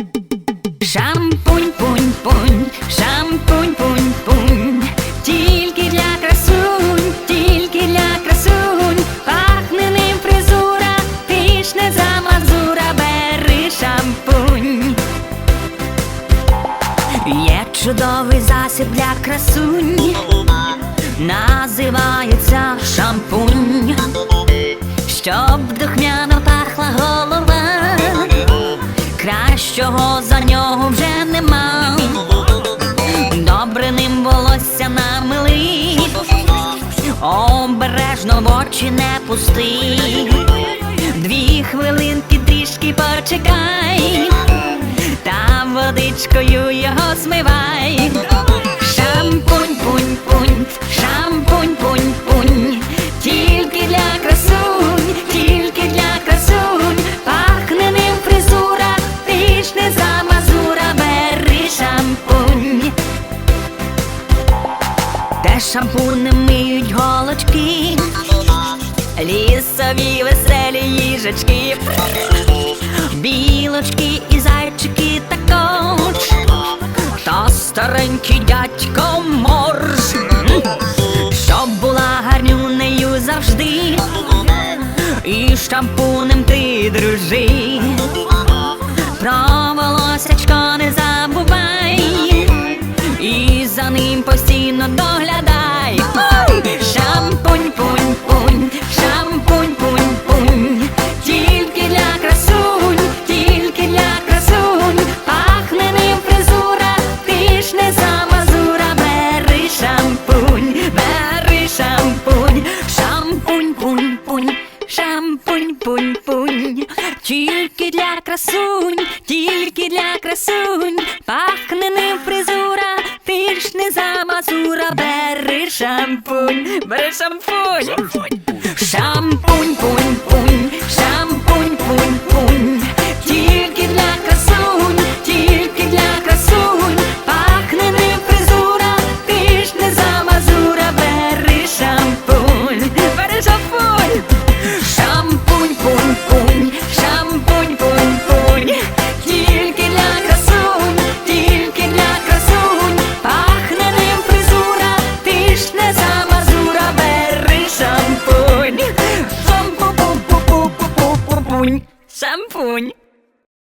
Шампунь, пунь, пунь, шампунь, пунь, пунь, тільки для красунь, тільки для красунь, пахне ним фризура, ти ж не за бери шампунь. Є чудовий засіб для красунь, називається шампунь, щоб духмяно Кращого за нього вже нема. Добре ним волосся намили, обережно в очі не пусти. Дві хвилинки трішки почекай, та водичкою його смивай. Де шампуни миють голочки, лісові веселі їжачки, білочки і зайчики також, та старенький дядько морж, щоб була гарнюнею завжди, і шампунем ти дружи. Про волосячко не забувай, пунь-пунь, тільки для красунь, тільки для красунь, пахне ним фризура, ти ж не замазура, бери шампунь, бери шампунь, шампунь, пунь-пунь. Шампунь.